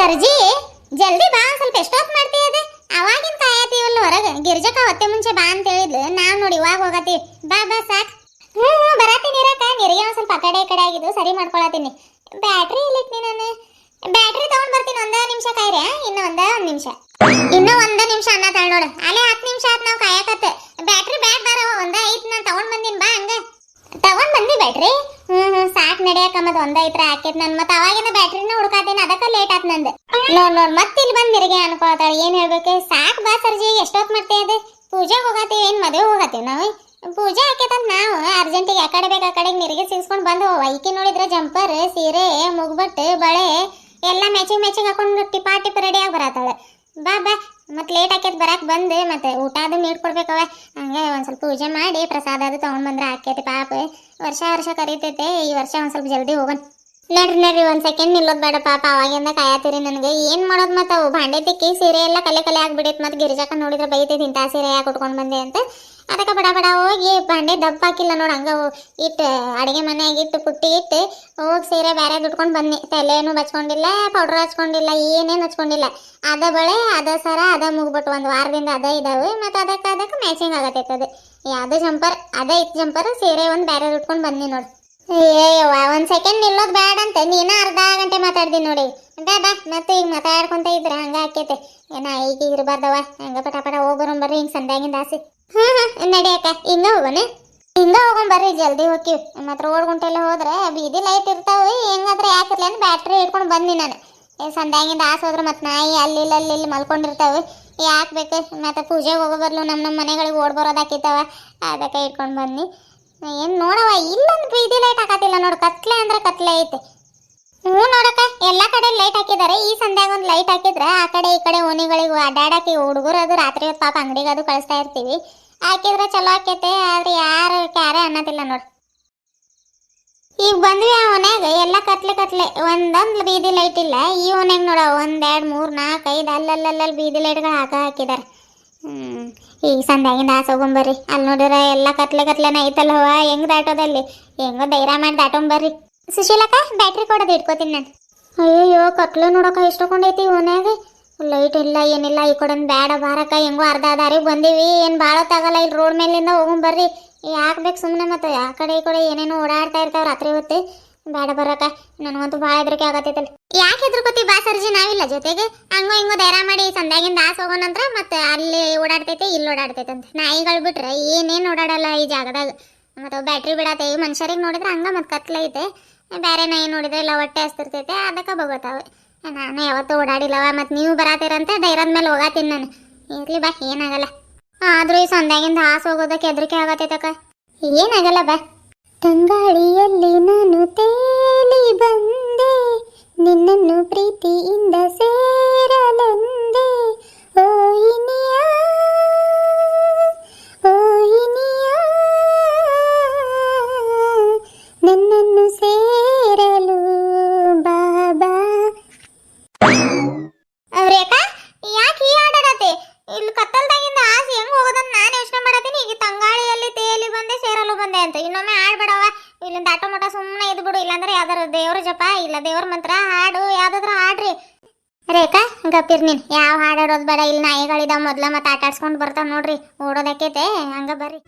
ಸರ್ಜಿ, ಜಲ್ದಿ ಬಾ, ಸ್ವಲ್ಪ ಎಷ್ಟೊತ್ ಮಾಡ್ತೀಯ ಅದೇ? ಅವಾಗಿನ ಕಾಯತೀವಲ್ಲ ಹೊರಗೆ. ಗಿರ್ಜಕ ಹೊತ್ತೆ ಮುಂಚೆ ಬಾ ಅಂತ ಹೇಳಿದ್ಲು. ನಾವ್ ನೋಡಿ ಇವಾಗ ಹೋಗತ್ತೀವಿ. ಬಾ ಬಾ, ಸಾಕ್. ಹ್ಞೂ ಹ್ಞೂ ಬರತ್ತೀನಿ ಇರಕ್ಕ. ನಿರಿಗೆ ಒಂದ್ ಸ್ವಲ್ಪ ಆ ಕಡೆ ಕಡೆ ಆಗಿದ್ದು ಸರಿ ಮಾಡ್ಕೊಳತ್ತೀನಿ. ಬ್ಯಾಟ್ರಿ ಇಲ್ಲಿಟ್ನಿ ನಾನು. ಬ್ಯಾಟ್ರಿ ತಗೊಂಡ್ ಬರ್ತೀನಿ ಒಂದ ನಿಮಿಷ ಕಾಯ್ರೆ ಇನ್ನ ಇನ್ನು ಒಂದ ಒಂದ್ ನಿಮಿಷ. ಇನ್ನು ಒಂದ ನಿಮಿಷ ಅನ್ನ ತಳ್ ನೋಡು. ಅಲ್ಲೇ ಹತ್ತು ನಿಮಿಷ ಆತ್ ನಾವು ಕಾಯಕತ್ತೆ. ಬ್ಯಾಟ್ರಿ ಬ್ಯಾಗ್ ಬಾರ ಒಂದ ಐತ್ ನಾನು ತಗೊಂಡ್ ಬಂದೀನಿ, ಬಾ ಹಂಗ. ತಗೊಂಡ್ ಬಂದಿ ಬ್ಯಾಟ್ರಿ. ಹ್ಮ್ ಹ್ಮ್, ಸಾಕ್ ಒಂದ ಐತ್ರ ಹಾಕೈತ್ ನನ್. ಮತ್ ಅವಾಗಿನ ಬ್ಯಾಟ್ರಿನ ಹುಡ್ಕಾತೀನಿ, ಅದಕ್ಕ ಲೇಟ್ ಆತ್ ನಂದು. ನೋಡ್ ನೋಡ್ ಮತ್ ಇಲ್ಲಿ ಬಂದ್ ನಿರಿಗೆ ಅನ್ಕೊತಾಳ ಏನ್ ಹೇಳ್ಬೇಕು? ಸಾಕ್ ಬಾ ಸರ್ಜಿ ಎಷ್ಟೊತ್ ಮಾಡ್ತೇ ಅದೇ? ಪೂಜೆ ಹೋಗತ್ತೀವಿ ಏನ್ ಮದುವೆ ಹೋಗತ್ತೀವಿ ನಾವು? ಪೂಜೆ ಹಾಕೈತಂತ ನಾವು. ಅರ್ಜೆಂಟಿಗೆ ಆ ಕಡೆ ಬೇಕು ಆ ಕಡೆಗೆ ನಿರಿಗೆ ಬಂದ್ ಬಂದು ಐಕಿ ನೋಡಿದ್ರೆ ಜಂಪರ್, ಸೀರೆ, ಮುಗ್ಬಟ್ಟು, ಬಳೆ, ಎಲ್ಲ ಮ್ಯಾಚಿಂಗ್ ಮ್ಯಾಚಿಂಗ್ ಹಾಕೊಂಡು ಟಿಪಾ ಟಿಪ್ ರೆಡಿ ಆಗಿ ಬರತ್ತಾಳೆ ಬಾ ಬಾ. ಮತ್ತೆ ಲೇಟ್ ಆಕೈತಿ ಬರಕ್ ಬಂದು, ಮತ್ತೆ ಊಟ ಅದು ನೀಡ್ಕೊಡ್ಬೇಕವ ಹಂಗೆ ಒಂದು ಸ್ವಲ್ಪ ಪೂಜೆ ಮಾಡಿ ಪ್ರಸಾದ ಅದು ತಗೊಂಡ್ ಬಂದ್ರೆ ಆಕೈತಿ ಪಾಪ. ವರ್ಷ ವರ್ಷ ಕರೀತೈತೆ, ಈ ವರ್ಷ ಒಂದು ಸ್ವಲ್ಪ ಜಲ್ದಿ ಹೋಗೋಣ. ನಡ್ರಿ ನಡ್ರಿ, ಒಂದು ಸೆಕೆಂಡ್ ನಿಲ್ಲೋದು ಬೇಡ ಪಾಪ, ಅವಾಗಿಂದ ಕಾಯತ್ತೀರಿ ನನಗೆ. ಏನು ಮಾಡೋದು ಮತ್ತು ಅವು? ಭಾಂಡೆ ತಿಕ್ಕಿ ಸೀರೆ ಎಲ್ಲ ಕಲೆ ಕಲೆ ಆಗಿಬಿಡೈತೆ ಮತ್ತು ಗಿರಿಜಾಕ ನೋಡಿದ್ರೆ ಬೈತೈತಿ, ಇಂಥ ಸೀರೆ ಯಾಕೆ ಉಟ್ಕೊಂಡು ಬಂದೆ ಅಂತ. ಅದಕ್ಕೆ ಬಡ ಬಡ ಹೋಗಿ ಪಾಂಡೆ ದಪ್ಪ ಹಾಕಿಲ್ಲ ನೋಡು ಹಂಗ ಇಟ್ಟು ಅಡುಗೆ ಮನೆಯಾಗ ಪುಟ್ಟಿ ಇಟ್ಟು ಹೋಗಿ ಸೀರೆ ಬೇರೆ ಉಟ್ಕೊಂಡು ಬನ್ನಿ ತಲೆನೂ ಬಚ್ಕೊಂಡಿಲ್ಲ ಪೌಡ್ರ್ ಹಚ್ಕೊಂಡಿಲ್ಲ, ಏನೇನು ಹಚ್ಕೊಂಡಿಲ್ಲ. ಅದ ಬಳೆ, ಅದ ಸರ, ಅದ ಮುಗ್ಬಿಟ್ಟು ಒಂದು ವಾರದಿಂದ ಅದ ಇದಾವೆ ಮತ್ತು ಅದಕ್ಕೆ ಅದಕ್ಕೆ ಮ್ಯಾಚಿಂಗ್ ಆಗತೈತೆ ಅದು. ಅದು ಜಂಪರ್ ಅದೇ ಇತ್ತು ಜಂಪರ್ ಸೀರೆ ಒಂದು ಬೇರೆ ಉಟ್ಕೊಂಡು ಬನ್ನಿ ನೋಡಿ. ಏಯವ್ವ ಒಂದು ಸೆಕೆಂಡ್ ನಿಲ್ಲೋದು ಬ್ಯಾಡ ಅಂತ, ನೀನು ಅರ್ಧ ಗಂಟೆ ಮಾತಾಡ್ದಿ ನೋಡಿ. ಬಾ ಬಾ, ಮತ್ತೆ ಈಗ ಮಾತಾಡ್ಕೊಂತ ಇದ್ರೆ, ಹಂಗ ಆಕೈತೆ. ಏನ, ಈಗ ಇರಬಾರ್ದವ ಹಂಗ ಪಟ ಪಟ ಬರ್ರಿ, ಹಿಂಗೆ ಸಂಧ್ಯಾಗಿಂದ ಆಸೆ. ಹಾ ಹಾ ನಡಿಯಕ್ಕ ಹಿಂಗ ಹೋಗೋಣ. ಹಿಂಗ ಹೋಗೋಣ ಬರ್ರಿ, ಜಲ್ದಿ ಹೋಗ್ತೀವಿ. ಮತ್ತೆ ರೋಡ್ ಗುಂಟೆಲ್ಲ ಹೋದ್ರೆ ಬೀದಿ ಲೈಟ್ ಇರ್ತಾವೆ ಹೆಂಗಾದ್ರೆ ಯಾಕಿರ್ಲಿ ಅಂತ ಬ್ಯಾಟ್ರಿ ಹಿಡ್ಕೊಂಡು ಬಂದಿ ನಾನು. ಏ, ಸಂಧ್ಯಾಗಿಂದ ಆಸೆ ಹೋದ್ರೆ ಮತ್ತೆ ನಾಯಿ ಅಲ್ಲಿ ಇಲ್ಲಿ ಅಲ್ಲಿ ಇಲ್ಲಿ ಮಲ್ಕೊಂಡಿರ್ತಾವೆ. ಯಾಕೆ ಬೇಕು? ಮತ್ತೆ ಪೂಜೆಗೆ ಹೋಗೋ ಬರ್ಲು ನಮ್ಮ ನಮ್ಮ ಮನೆಗಳಿಗೆ ಓಡ್ ಬರೋದಾಕಿತ್ತವ ಅದಕ್ಕೆ ಇಟ್ಕೊಂಡು ಬನ್ನಿ ಏನು ನೋಡವ ಇಲ್ಲೊಂದು ಬೀದಿ ಲೈಟ್ ಹಾಕತಿಲ್ಲ ನೋಡು, ಕತ್ಲೆ ಅಂದ್ರೆ ಕತ್ಲೆ ಐತೆ. ಹ್ಞೂ ನೋಡಕ್ಕ, ಎಲ್ಲಾ ಕಡೆ ಲೈಟ್ ಹಾಕಿದ್ದಾರೆ ಈ ಸಂಧ್ಯಾಗ ಒಂದು ಲೈಟ್ ಹಾಕಿದ್ರೆ ಆ ಕಡೆ ಈ ಕಡೆ ಓಣಿಗಳಿಗೆ ಅಡ್ಡಾಡಕ್ಕೆ ಹುಡುಗರು ಅದು ರಾತ್ರಿ ಹೊತ್ತು ಪಾಪ ಅಂಗಡಿಗೆ ಅದು ಕಳಿಸ್ತಾ ಇರ್ತೀವಿ. ಹಾಕಿದ್ರೆ ಚಲೋ ಆಕೈತೆ, ಆದ್ರೆ ಯಾರು ಕ್ಯಾರೆ ಅನ್ನೋದಿಲ್ಲ ನೋಡಿ. ಈಗ ಬಂದ್ವಿ ಆ ಮನ್ಯಾಗ ಎಲ್ಲ ಕತ್ಲೆ ಕತ್ಲೆ. ಒಂದೊಂದು ಬೀದಿ ಲೈಟ್ ಇಲ್ಲ. ಈ ಓನ್ಯಾಗ ನೋಡ, ಒಂದ್, ಎರಡ್, ಮೂರ್ ನಾಲ್ಕು ಐದು ಅಲ್ಲಲ್ಲಲ್ಲಿ ಬೀದಿ ಲೈಟ್ಗಳು ಹಾಕ ಹಾಕಿದ್ದಾರೆ ಹ್ಮ್ ಈಗ ಸಂಧ್ಯಾಗಿಂದ ಆಸೋಗೊಂಬರ್ರಿ ಅಲ್ಲಿ ನೋಡಿದ್ರೆ ಎಲ್ಲ ಕತ್ಲೆ ಕತ್ಲೆನ ಐತಲ್ಲ ಹವ, ಹೆಂಗ್ ದಾಟೋದಲ್ಲಿ ಹೆಂಗೋ ಧೈರ್ಯ ಮಾಡಿ ದಾಟೊಂಬರ್ರಿ. ಸುಶೀಲಕ್ಕ ಬ್ಯಾಟ್ರಿ ಕೊಡೋದು ಇಟ್ಕೋತೀನಿ ನಾನು. ಅಯ್ಯೋ ಕತ್ಲು ನೋಡಕ್ಕ ಇಷ್ಟಕೊಂಡೈತಿ ಓನ್ಯಾಗ. ಲೈಟ್ ಇಲ್ಲ ಏನಿಲ್ಲ ಈ ಕೊಡನ್ ಬ್ಯಾಡ ಬಾರಕ್ಕ ಹೆಂಗೋ ಅರ್ಧ ದಾರಿಗೆ ಬಂದೀವಿ. ಏನು ಭಾಳ ತಗಲ್ಲ ಇಲ್ಲಿ ರೋಡ್ ಮೇಲಿಂದ ಹೋಗೊಂಬರ್ರಿ ಯಾಕೆ ಬೇಕು ಸುಮ್ಮನೆ ಮತ್ತೆ ಆ ಕಡೆ ಈ ಕಡೆ ಏನೇನೋ ಓಡಾಡ್ತಾ ಇರ್ತಾವ ರಾತ್ರಿ ಹೊತ್ತು. ಬ್ಯಾಡ ಬರಕ ನನಗಂತೂ ಭಾಳ ಹೆದರಿಕೆ ಆಗತ್ತೈತಲ್ಲ. ಯಾಕೆ ಹೆದರ್ಕೋತಿ ಬಾ ಸರ್ಜಿ ನಾವಿಲ್ಲ ಜೊತೆಗೆ. ಹಂಗೋ ಹಿಂಗೋ ಧೈರ್ಯ ಮಾಡಿ ಸಂಧ್ಯಾಗಿಂದ ಆಸ್ ಹೋಗೋಣಂತ್ರ ಮತ್ತೆ ಅಲ್ಲಿ ಓಡಾಡ್ತೈತೆ ಇಲ್ಲಿ ಓಡಾಡ್ತೈತೆ ಅಂತ. ನಾಯಿಗಳು ಬಿಟ್ರೆ ಏನೇನು ಓಡಾಡಲ್ಲ ಈ ಜಾಗದಾಗ. ಮತ್ತೆ ಬ್ಯಾಟ್ರಿ ಬಿಡತ್ತೇವೆ ಮನುಷ್ಯರಿಗೆ ನೋಡಿದ್ರೆ ಹಂಗ ಮತ್ತೆ ಕತ್ಲೈತೆ. ಬೇರೆ ನಾಯಿ ನೋಡಿದ್ರೆ ಇಲ್ಲ ಹೊಟ್ಟೆ ಹಸ್ತಿರ್ತೈತೆ, ಅದಕ್ಕೆ ಬಗೋತಾವೆ. ನಾನು ಯಾವತ್ತೂ ಓಡಾಡಿಲ್ಲವ, ಮತ್ತು ನೀವು ಬರತ್ತೀರಂತೆ ಧೈರ್ಯದ ಮೇಲೆ ಹೋಗಾತೀನಿ ನಾನು. ಇರಲಿ ಬಾ, ಏನಾಗಲ್ಲ. ಆದ್ರೂ ಈ ಸಂಧ್ಯಾಗಿಂದ ಹಾಸು ಹೋಗೋದಕ್ಕೆ ಹೆದರಿಕೆ ಆಗತ್ತೈತಕ್ಕ. ಏನಾಗಲ್ಲ ಬಾ. ತಂಗಾಳಿಯಲ್ಲಿ ಗಪ್ಪಿರ್ ನೀನ್? ಯಾವ ಹಾಡಾಡೋದು ಬೇಡ ಇಲ್ಲಿ ನಾಯಿಗಳಿದಾವ ಮೊದ್ಲ ಮತ್ತೆ ಆಟ ಆಡ್ಸ್ಕೊಂಡ್ ಬರ್ತಾವ ನೋಡ್ರಿ, ಓಡೋದಕ್ಕೈತೆ, ಹಂಗ ಬರ್ರಿ.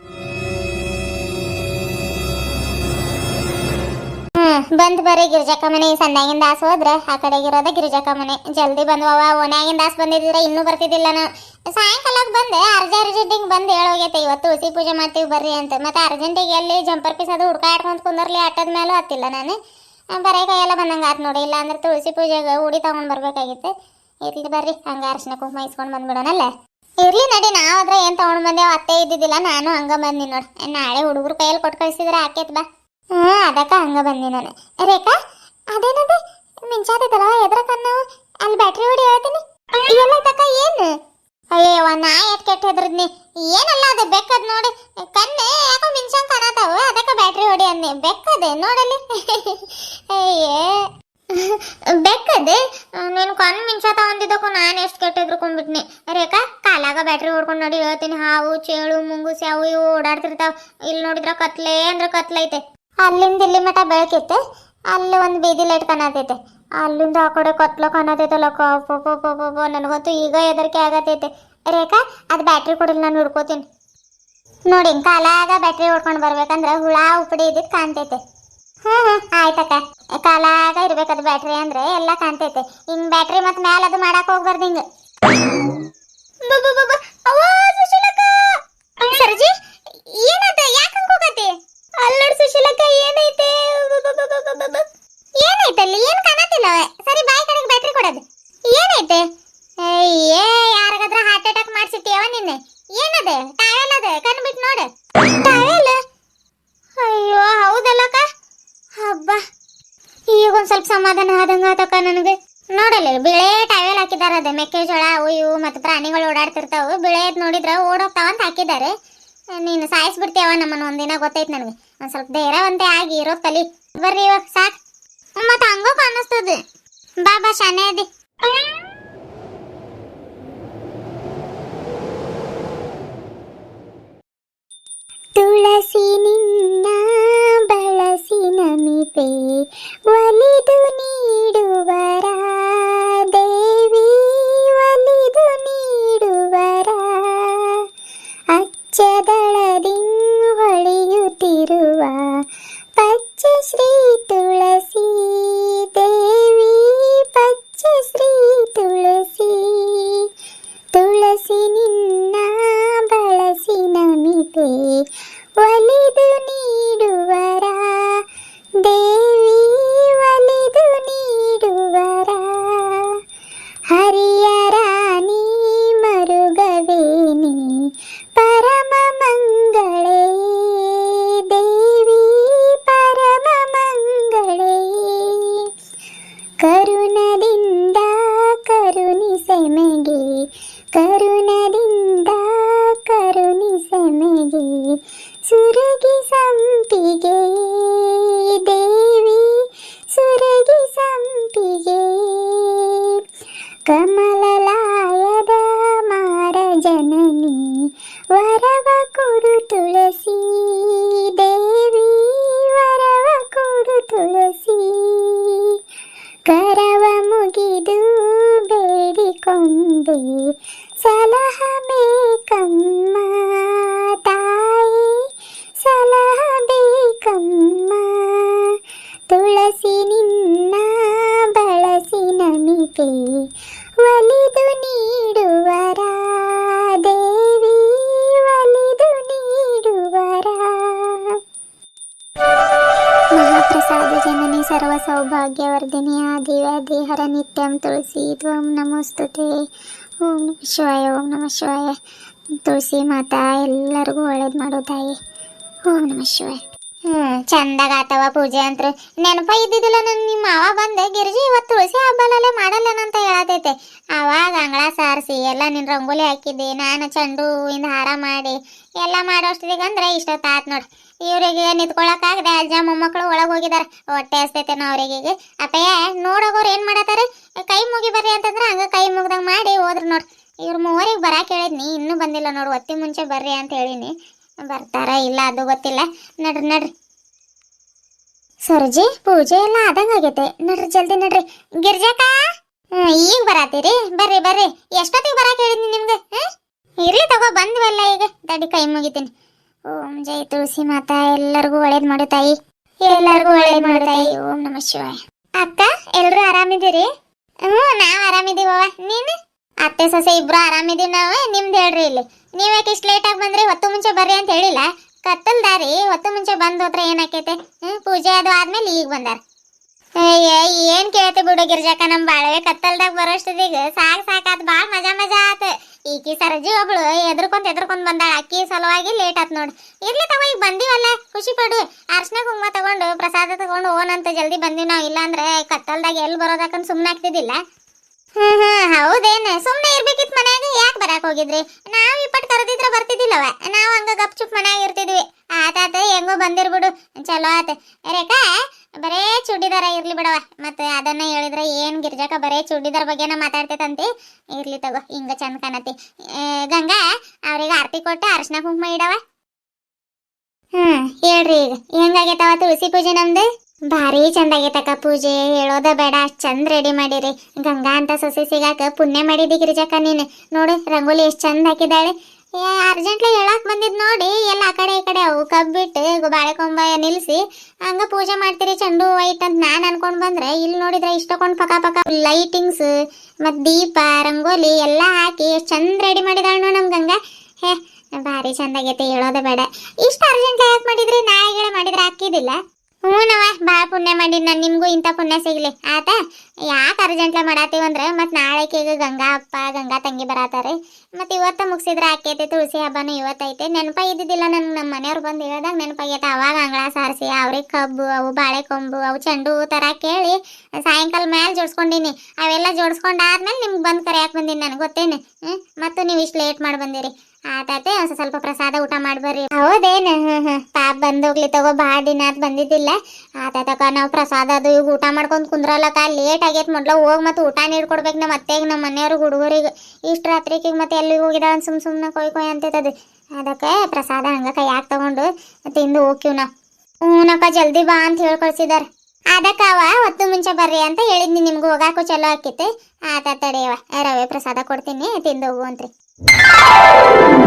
ಬಂದ್ ಬರ್ರಿ ಗಿರಿಜಕ್ಕ ಮನೆ ಸಂದಾಗಿಂದ ಆಸ್ ಹೋದ್ರ, ಆ ಕಡೆಗಿರೋದ ಗಿರಿಜಕ್ಕ ಮನೆ. ಜಲ್ದಿ ಬಂದ್ವವ ಓನ್ಯಾಗಿಂದ ಆಸ್ ಬಂದಿದ್ರೆ ಇನ್ನೂ ಬರ್ತಿದ್ದಿಲ್ಲ ನಾನು. ಸಾಯಂಕಾಲಕ್ಕೆ ಬಂದೆ, ಅರ್ಜ ಅರ್ಜೆಂಟಿಗೆ ಬಂದು ಹೇಳೋಗೈತೆ, ಇವತ್ತು ತುಳಸಿ ಪೂಜೆ ಮಾಡ್ತೀವಿ ಬರ್ರಿ ಅಂತ. ಮತ್ತೆ ಅರ್ಜೆಂಟಿಗೆ ಎಲ್ಲಿ ಜಂಪರ್ ಪೀಸ್ ಅದು ಹುಡ್ಕಾಡ್ಕೊಂತ ಕುಂದರ್ಲಿ, ಆಟದ ಮೇಲೂ ಹತ್ತಿಲ್ಲ ನಾನು. ಬರೇ ಬರೀ ಕೈಯೆಲ್ಲ ಬಂದಂಗೆ ಆತ್ ನೋಡಿ ಇಲ್ಲ ಅಂದ್ರೆ ತುಳಸಿ ಪೂಜೆಗೆ ಉಡಿ ತಗೊಂಡ್ ಬರ್ಬೇಕಾಗಿತ್ತು. ಇರ್ಲಿ ಬರ್ರಿ, ಹಂಗ ಅರ್ಶಿನ ಕುಂಕುಮ ಇಸ್ಕೊಂಡು ಬಂದ್ಬಿಡೋಣಲ್ಲ ಇರ್ಲಿ ನಡಿ ನಾವಾದ್ರೆ ಏನ್ ತಗೊಂಡ್ ಬಂದೇವ? ಅತ್ತೆ ಇದ್ದಿದ್ದಿಲ್ಲ, ನಾನು ಹಂಗ ಬಂದಿ ನೋಡಿ. ನಾಳೆ ಹುಡುಗರು ಕೈಯಲ್ಲಿ ಕೊಟ್ಟು ಕಳಿಸಿದ್ರೆ ಆಕೇತ್ ಬಾ. ಹಾ ಅದಕ್ಕ ಹಂಗ ಬಂದಿ ನಾನು. ರೇಖಾ, ಅದೇನದು? ಮಿಂಚಾದಲ್ಲ ಎದ್ರ ಕಣ್ಣು ಅಲ್ಲಿ ಬ್ಯಾಟ್ರಿ ಹೊಡಿ ಹೇಳ್ತೀನಿ. ಎಲ್ಲ ತಕ್ಕ ಏನು? ಅಯ್ಯವ್ವ ನಾ ಎಟ್ ಕೆಟ್ಟ ಹೆದ್ರದ್ನಿ? ಏನಲ್ಲ ಅದು ಬೆಕ್ಕದ್ ನೋಡಿ. ಕಣ್ಣೆ ಯಾಕೋ ಮಿಂಚಂಗ್ ಕಾಣತಾವ? ಅದಕ್ಕೆ ಬ್ಯಾಟ್ರಿ ಹೊಡಿ ಅನ್ನಿ. ಬೆಕ್ಕದೆ ನೋಡಲಿ ಅಯ್ಯೇ. ಬೆಕ್ಕದೆ ನೀನು ಕಣ್ ಮಿಂಚಾತ ಅಂದಿದ್ದಕ್ಕೂ ನಾನು ಎಷ್ಟು ಕೆಟ್ಟ ಹೆದ್ರಕೊಂಡ್ಬಿಟ್ನಿ ರೇಖಾ ಕಾಲಾಗ ಬ್ಯಾಟ್ರಿ ಹೊಡ್ಕೊಂಡು ನೋಡಿ ಹೇಳ್ತೀನಿ. ಹಾವು, ಚೇಳು, ಮುಂಗುಸಿ, ಅವು ಇವು ಓಡಾಡ್ತಿರ್ತಾವ. ಇಲ್ಲಿ ನೋಡಿದ್ರ ಕತ್ಲೆ ಅಂದ್ರೆ ಕತ್ಲೈತೆ ಅಲ್ಲಿಂದ ಇಲ್ಲಿ ಮಟ ಬೆಳಕೈತೆ ಅಲ್ಲಿ ಒಂದು ಬೀದಿ ಲೈಟ್ ಕಾಣತೈತೆ. ಅಲ್ಲಿಂದ ಆ ಕಡೆ ಕತ್ಲ ಕಾಣತೈತಲ್ಲಕ್ಕ ನನಗಂತೂ ಈಗ ಹೆದರಿಕೆ ಆಗತೈತೆ. ರೇಖಾ ಅದು ಬ್ಯಾಟ್ರಿ ಕೊಡಿಲ್ಲ ನಾನು ಹುಡ್ಕೋತೀನಿ. ನೋಡಿ, ಕಾಲಾಗ ಬ್ಯಾಟ್ರಿ ಹೊಡ್ಕೊಂಡು ಬರ್ಬೇಕಂದ್ರೆ ಹುಳ, ಉಪ್ಪಡಿ ಇದ್ದಿದ್ದು ಕಾಣ್ತೈತೆ. ಹ್ಞೂ ಹ್ಞೂ ಆಯ್ತಕ್ಕ. ಕಾಲಾಗ ಇರ್ಬೇಕದು ಬ್ಯಾಟ್ರಿ ಅಂದ್ರೆ ಎಲ್ಲ ಕಾಣ್ತೈತೆ. ಹಿಂಗ್ ಬ್ಯಾಟ್ರಿ ಮತ್ತೆ ಮ್ಯಾಲ ಅದು ಮಾಡಕ್ ಹೋಗ್ಬಾರ್ದು ಹಿಂಗ ಸರ್ಜಿ ಏನದ ಯಾಕೆ ಹೋಗತಿ ಅಲ್ಲೋಡ್ ಸುಶೀಲಕ್ಕ ಏನೈತೆ ಏನೈತಲ್ಲಿ ಏನ್ ಕಾಣತಿಲ್ಲ ಅವೆ. ಸರಿ ಬಾಯ್ ಕಡೆಗೆ ಬ್ಯಾಟ್ರಿ ಕೊಡೋದು ಏನೈತೆ ಏ ಯಾರಿಗಾದ್ರ ಹಾರ್ಟ್ ಅಟ್ಯಾಕ್ ಮಾಡ್ಸಿಟ್ಟಿಯವ ನಿನ್ನೆ ಏನದ ಟಾವೆಲ್ ಅದ ಕಣ್ ಬಿಟ್ಟು ನೋಡು ಟಾವೆಲ್ ಅಯ್ಯೋ ಹೌದಲ್ಲಕ್ಕ ಹಬ್ಬ ಈಗ ಸ್ವಲ್ಪ ಸಮಾಧಾನ ಆದಂಗ ನನಗೆ. ನೋಡಲ್ಲ, ಬಿಳೆ ಟೈವೆಲ್ ಹಾಕಿದಾರ ಅದ, ಮೆಕ್ಕೆಜೋಳ, ಅವು ಇವು ಮತ್ತೆ ಪ್ರಾಣಿಗಳು ಓಡಾಡ್ತಿರ್ತಾವು. ಬಿಳೆದ್ ನೋಡಿದ್ರ ಓಡೋಗ್ತಾವ ಅಂತ ಹಾಕಿದ್ದಾರೆ. ನೀನು ಸಾಯಿಸ್ಬಿಡ್ತೀಯವ ನಮ್ಮನ್ನ ಒಂದಿನ ಗೊತ್ತೈತ್ ನನಗೆ. ಒಂದ್ ಸ್ವಲ್ಪ ಧೈರ್ಯವಂತೆ ಆಗಿ ಇರೋ ತಲಿ. ಬರ್ರಿ ಇವಾಗ, ಸಾಕ್. ಮತ್ತೆ ಹಂಗ ಕಾಣಿಸ್ತದ. ಬಾಬಾ ಶಾನೆ ಅದಿ. ತುಳಸಿ ನಿನ್ನ ಬಳಸಿ ನಮಿಪೆ. ಒಲಿದು ನೀಡುವರ? ದೇವಿ ಒಲಿದು ನೀಡುವರ? ಅಚ್ಚದಳದಿ ಹೊಳೆಯುತ್ತಿರುವ ಪಚ್ಚ ಶ್ರೀ ತುಳಸಿ ಸುರಗಿ ಸಂಪಿಗೆ, ದೇವಿ ಸುರಗಿ ಸಂಪಿಗೆ. ಕಮಲಲಾಯದ ಮಾರ ಜನನಿ, ವರವ ಕೊಡು ತುಳಸಿ. ದೇವಿ, ವರವ ಕೊಡು ತುಳಸಿ. ಕರವ ಮುಗಿದು ಬೇಡಿಕೊಂಡೆ, ಸಲಹ ಬೇಕಮ್ಮ ನಮಿತೆ ಒಲಿದು ನೀಡುವರ ದೇವಿ ಒಲಿದು ನೀಡುವರ. ಮಹಾಪ್ರಸಾದ ಜನನಿ, ಸರ್ವ ಸೌಭಾಗ್ಯವರ್ಧಿನಿ ಆದಿವ ದೇಹರ ನಿತ್ಯಂ ತುಳಸಿ ತ್ವಂ ನಮಸ್ತುತೆ ಓಂ ಶಿವಾಯ, ಓಂ ನಮ ಶಿವಾಯ. ತುಳಸಿ ಮಾತಾ, ಎಲ್ಲರಿಗೂ ಒಳ್ಳೇದು ಮಾಡೋ ತಾಯಿ. ಓಂ ನಮ ಶಿವಾಯ. ಹ್ಮ್ ಚಂದಾಗ ಆತವ ಪೂಜೆ ಅಂತ ನೆನಪ ಇದ್ದಿದ್ದಿಲ್ಲ ನನ್ ನಿಮ್ಮ ಮಾವ ಬಂದೆ ಗಿರ್ಜಿ ಇವತ್ತು ತುಳಸಿ ಹಬ್ಬಲಲ್ಲೇ ಮಾಡಲ್ಲೇನಂತ ಹೇಳತೈತೆ ಅವಾಗ ಅಂಗಳ ಸಾರಿಸಿ ಎಲ್ಲ ನಿನ್ ರಂಗೋಲಿ ಹಾಕಿದ್ದೆ ನಾನು ಚೆಂಡು ಹೂವಿಂದ ಹಾರ ಮಾಡಿ, ಎಲ್ಲ ಮಾಡೋಷ್ಟಿಗೆ ಅಂದ್ರೆ ಆಯ್ತು ನೋಡಿ. ಇವರಿಗೆ ನಿಂತ್ಕೊಳಕ್ಕಾಗದೆ, ಅಜ್ಜ ಮೊಮ್ಮಕ್ಕಳು ಒಳಗೆ ಹೋಗಿದಾರ. ಹೊಟ್ಟೆ ಹಸ್ತೈತೇನೋ ಅವ್ರಿಗೆ ಅವರಿಗೆ ಅಪ್ಪಯ್ಯ, ನೋಡೋಗೋರು ಏನು ಮಾಡತ್ತಾರೆ? ಕೈ ಮುಗಿ ಬರ್ರಿ ಅಂತಂದ್ರೆ ಹಂಗೆ ಕೈ ಮುಗ್ದಂಗೆ ಮಾಡಿ ಹೋದ್ರು ನೋಡಿ. ಇವ್ರ ಮೂವರಿಗೆ ಬರಕ್ಕೆ ಹೇಳಿದ್ನಿ, ಇನ್ನೂ ಬಂದಿಲ್ಲ ನೋಡು, ಒತ್ತಿ ಮುಂಚೆ ಬರ್ರಿ ಅಂತ ಹೇಳಿನಿ. ಬರ್ತಾರ ಇಲ್ಲ ಅದು ಗೊತ್ತಿಲ್ಲ. ನಡ್ರಿ ನಡ್ರಿ. ಸರ್ಜಿ ಪೂಜೆ ಎಲ್ಲ ಆದಂಗ ಆಗೈತೆ. ನಡ್ರಿ, ಜಲ್ದಿ ನಡ್ರಿ. ಗಿರ್ಜಾಕ ಈಗ ಬರಾತೀರಿ? ಬರ್ರಿ ಬರ್ರಿ. ಎಷ್ಟೊತ್ತಿಗೆ ಬರಕ್ ಹೇಳಿದ್ನಿ ನಿಮ್ಗೆ? ಇರ್ಲಿ ತಗೋ, ಬಂದ್ವಲ್ಲ ಈಗ. ತಡಿ ಕೈ ಮುಗಿತೀನಿ. ಓಂ ಜೈ ತುಳಸಿ ಮಾತಾ. ಎಲ್ಲರಿಗೂ ಒಳ್ಳೇದ್ ಮಾಡು ತಾಯಿ. ಎಲ್ಲರಿಗೂ ಒಳ್ಳೇದ್ ಮಾಡು ತಾಯಿ. ಓಂ ನಮ ಶಿವಾಯ. ಅಕ್ಕ, ಎಲ್ರು ಆರಾಮಿದ್ದೀರಿ? ಹ್ಞೂ, ನಾವು ಆರಾಮಿದ್ದೀವವ ನೀನು? ಅತ್ತೆ, ಸೊಸೆ ಇಬ್ರು ಆರಾಮಿದ್ದೀವಿ ನಾವು. ನಿಮ್ದು ಹೇಳ್ರಿ ಇಲ್ಲಿ. ನೀವ್ ಯಾಕೆ ಇಷ್ಟು ಲೇಟ್ ಆಗಿ ಬಂದ್ರಿ? ಹೊತ್ತು ಮುಂಚೆ ಬರ್ರಿ ಅಂತ ಹೇಳಿಲ್ಲ. ಕತ್ತಲ್ ದಾರಿ ಹೊತ್ತು ಮುಂಚೆ ಬಂದ್ ಹೋದ್ರೆ ಏನಾಕೈತೆ? ಹ್ಞೂ ಪೂಜೆ ಅದು ಆದ್ಮೇಲೆ ಈಗ ಬಂದಾರ. ಏನ್ ಕೇಳ್ತಿ ಬಿಡು ಗಿರ್ಜಾಕ ನಮ್ ಬಾಳವೆ ಕತ್ತಲ್ದಾಗ ಬರೋಷ್ಟದಿಗ. ಸಾಕ್ ಸಾಕಾತ್ ಬಾಳ್ ಮಜಾ ಮಜಾ ಆತ. ಈಕಿ ಸರಜಿ ಒಬ್ಳು, ಎದ್ರಕೊಂತ ಎದ್ರಕೊಂತ ಬಂದಾಳ. ಅಕ್ಕಿ ಸಲುವಾಗಿ ಲೇಟ್ ಆತ್ ನೋಡ್. ಇರ್ಲಿ ತಗೋ, ಈಗ ಬಂದಿವಲ್ಲ, ಖುಷಿ ಪಡು. ಅರ್ಶನ ಕುಂಕುಮ ತಗೊಂಡು, ಪ್ರಸಾದ ತಗೊಂಡು ಓನಂತ ಜಲ್ದಿ ಬಂದಿವಿ ನಾವು. ಇಲ್ಲ ಅಂದ್ರೆ ಕತ್ತಲ್ದಾಗ ಎಲ್ಲಿ ಬರೋದಕ್ಕಂತ ಸುಮ್ನೆ ಆಗ್ತಿದ್ದಿಲ್ಲ. ಹ್ಮ್ ಹ್ಮ್, ಹೌದೇನೆ? ಸುಮ್ನೆ ಇರ್ಬೇಕಿತ್ತು ಮನ್ಯಾಗ. ಯಾಕೆ ಬರಾಕ್ ಹೋಗಿದ್ರಿ? ನಾವು ಇಪ್ಪಟ್ ಕರೆದಿದ್ರ ಬರ್ತಿದ್ದಿಲ್ಲವ. ನಾವು ಹಂಗ ಗಪ್ ಚುಪ್ ಮನ್ಯಾಗ ಇರ್ತಿದ್ವಿ. ಆತಾತ ಹೆಂಗೋ ಬಂದಿರ್ಬಿಡು ಚಲೋ ಆತ. ರೇಖಾ ಬರೇ ಚೂಡಿದಾರ ಇರ್ಲಿ ಬಿಡವ ಮತ್ತೆ ಅದನ್ನ ಹೇಳಿದ್ರೆ ಏನ್ ಗಿರ್ಜಾಕ ಬರೇ ಚೂಡಿದಾರ ಬಗ್ಗೆನ ಮಾತಾಡ್ತೈತಂತಿ? ಇರ್ಲಿ ತಗೋ, ಹಿಂಗ ಚಂದ ಕಾಣತಿ. ಗಂಗಾ, ಅವ್ರಿಗೆ ಆರತಿ ಕೊಟ್ಟು ಅರ್ಶನ ಕುಂಕುಮ ಇಡವ ಹ್ಮ್, ಹೇಳ್ರಿ ಈಗ. ಹೆಂಗಾಗೈತವ ತುಳಸಿ ಪೂಜೆ ನಮ್ದು? ಭಾರಿ ಚಂದ ಆಗೈತಕ್ಕ ಪೂಜೆ. ಹೇಳೋದ ಬೇಡ ಅಷ್ಟ್ ಚಂದ ರೆಡಿ ಮಾಡಿರಿ. ಗಂಗಾ ಅಂತ ಸೊಸೆ ಸಿಗಾಕ ಪುಣ್ಯ ಮಾಡಿದಿ ಗಿರಿಜಕ್ಕ ನೀನು. ನೋಡು, ರಂಗೋಲಿ ಎಷ್ಟ್ ಚಂದ ಹಾಕಿದಾಳೆ ಏ ಅರ್ಜೆಂಟ್ಲಿ ಹೇಳಕ್ ಬಂದಿದ್ ನೋಡಿ, ಎಲ್ಲ ಆ ಕಡೆ ಈ ಕಡೆ ಅವು ಕಬ್ಬಿಟ್ಟು ಬಾಳೆಕೊಂಬ ನಿಲ್ಸಿ, ಹಂಗ ಪೂಜೆ ಮಾಡ್ತೀರಿ ಚೆಂಡು ವೈಟ್ ಅಂತ ನಾನು ಅನ್ಕೊಂಡ್ ಬಂದ್ರೆ ಇಲ್ಲಿ ನೋಡಿದ್ರೆ ಇಷ್ಟಕೊಂಡ್ ಪಕ್ಕ ಪಕ್ಕ ಲೈಟಿಂಗ್ಸ್ ಮತ್ ದೀಪ, ರಂಗೋಲಿ ಎಲ್ಲಾ ಹಾಕಿ ಚಂದ ರೆಡಿ ಮಾಡಿದಾಳ ನೋ ನಮ್ ಗಂಗಾ ಹೇ, ಭಾರಿ ಚಂದ ಹೇಳೋದೇ ಹೇಳೋದ ಬೇಡ. ಇಷ್ಟ ಅರ್ಜೆಂಟ್ ಯಾಕೆ ಮಾಡಿದ್ರಿ? ನಾಯಿಗಳ ಮಾಡಿದ್ರೆ ಹಾಕಿದಿಲ್ಲ. ಹ್ಞೂನವ ಭಾಳ ಪುಣ್ಯ ಮಾಡಿ, ನಾನು ನಿಮಗೂ ಇಂಥ ಪುಣ್ಯ ಸಿಗ್ಲಿ. ಆತ? ಯಾಕೆ ಅರ್ಜೆಂಟ್ಲ ಮಾಡತ್ತೀವಿ ಅಂದ್ರೆ ಮತ್ತು ನಾಳೆಕೀಗ ಗಂಗಾ ಅಪ್ಪ, ಗಂಗಾ ತಂಗಿ ಬರಾತಾರೆ. ಮತ್ತು ಇವತ್ತ ಮುಗಿಸಿದ್ರೆ ಆಕೈತೆ ತುಳಸಿ ಹಬ್ಬನೂ ಇವತ್ತೈತೆ. ನೆನಪ ಇದ್ದಿದ್ದಿಲ್ಲ ನನಗೆ ನಮ್ಮ ಮನೆಯವ್ರು ಬಂದು ಹೇಳ್ದಾಗ ನೆನಪಾಗೈತೆ. ಅವಾಗ ಅಂಗಳ ಸಾರಿಸಿ, ಅವ್ರಿಗೆ ಕಬ್ಬು, ಅವು ಬಾಳೆಕೊಂಬು ಅವು ಚೆಂಡು ಥರ ಕೇಳಿ ಸಾಯಂಕಾಲ ಮೇಲೆ ಜೋಡ್ಸ್ಕೊಂಡಿನಿ. ಅವೆಲ್ಲ ಜೋಡಿಸ್ಕೊಂಡಾದ್ಮೇಲೆ ನಿಮ್ಗೆ ಬಂದು ಕರೆಯಕ್ಕೆ ಬಂದೀನಿ ನನಗೆ ಗೊತ್ತೇನೆ? ಮತ್ತು ನೀವು ಇಷ್ಟು ಲೇಟ್ ಮಾಡಿ ಬಂದಿರಿ. ಆತಾತೆ ಒಂದ್ ಸ್ವಲ್ಪ ಪ್ರಸಾದ ಊಟ ಮಾಡ್ಬರ್ರಿ. ಹೌದೇನು? ಪಾಪ ಬಂದು ಹೋಗ್ಲಿ ತಗೋ ಭಾಳ ದಿನ ಆತ್ ಬಂದಿದ್ದಿಲ್ಲ. ಆತಾತಕ ನಾವು ಪ್ರಸಾದ ಅದು ಈಗ ಊಟ ಮಾಡ್ಕೊಂಡು ಕುಂದ್ರಲ್ಲಕ ಲೇಟ್ ಆಗೈತೆ ಮೊದ್ಲು ಹೋಗಿ ಮತ್ತೆ ಊಟ ನೀಡ್ಕೊಡ್ಬೇಕು ನಮ್ಮ ಅತ್ತೆಗೆ ನಮ್ಮ ಮನೆಯವ್ರಿಗೆ ಹುಡುಗರಿಗೆ. ಇಷ್ಟು ರಾತ್ರಿಗೆ ಮತ್ತೆ ಎಲ್ಲಿಗೆ ಹೋಗಿದ ಸುಮ್ ಸುಮ್ಮನೆ ಕೊಯ್ ಕೊಯ್ ಅಂತೈತದು ಅದಕ್ಕೆ ಪ್ರಸಾದ ಹಂಗ ಕೈಯಾಗ ತಗೊಂಡು ತಿಂದು ಹೋಗ್ತೀವಿ ನಾ ಹ್ಞೂನಕ್ಕ, ಜಲ್ದಿ ಬಾ ಅಂತ ಹೇಳಿ ಕಳ್ಸಿದಾರ ಅದಕ್ಕ ಅವ, ಹೊತ್ತು ಮುಂಚೆ ಬರ್ರಿ ಅಂತ ಹೇಳಿದ್ನಿ ನಿಮ್ಗೆ, ಹೋಗಾಕು ಚಲೋ ಆಕಿತ್ತು ಆತ ತಡೆಯವ ರವೆ ಪ್ರಸಾದ ಕೊಡ್ತೀನಿ, ತಿಂದು ಹೋಗು Música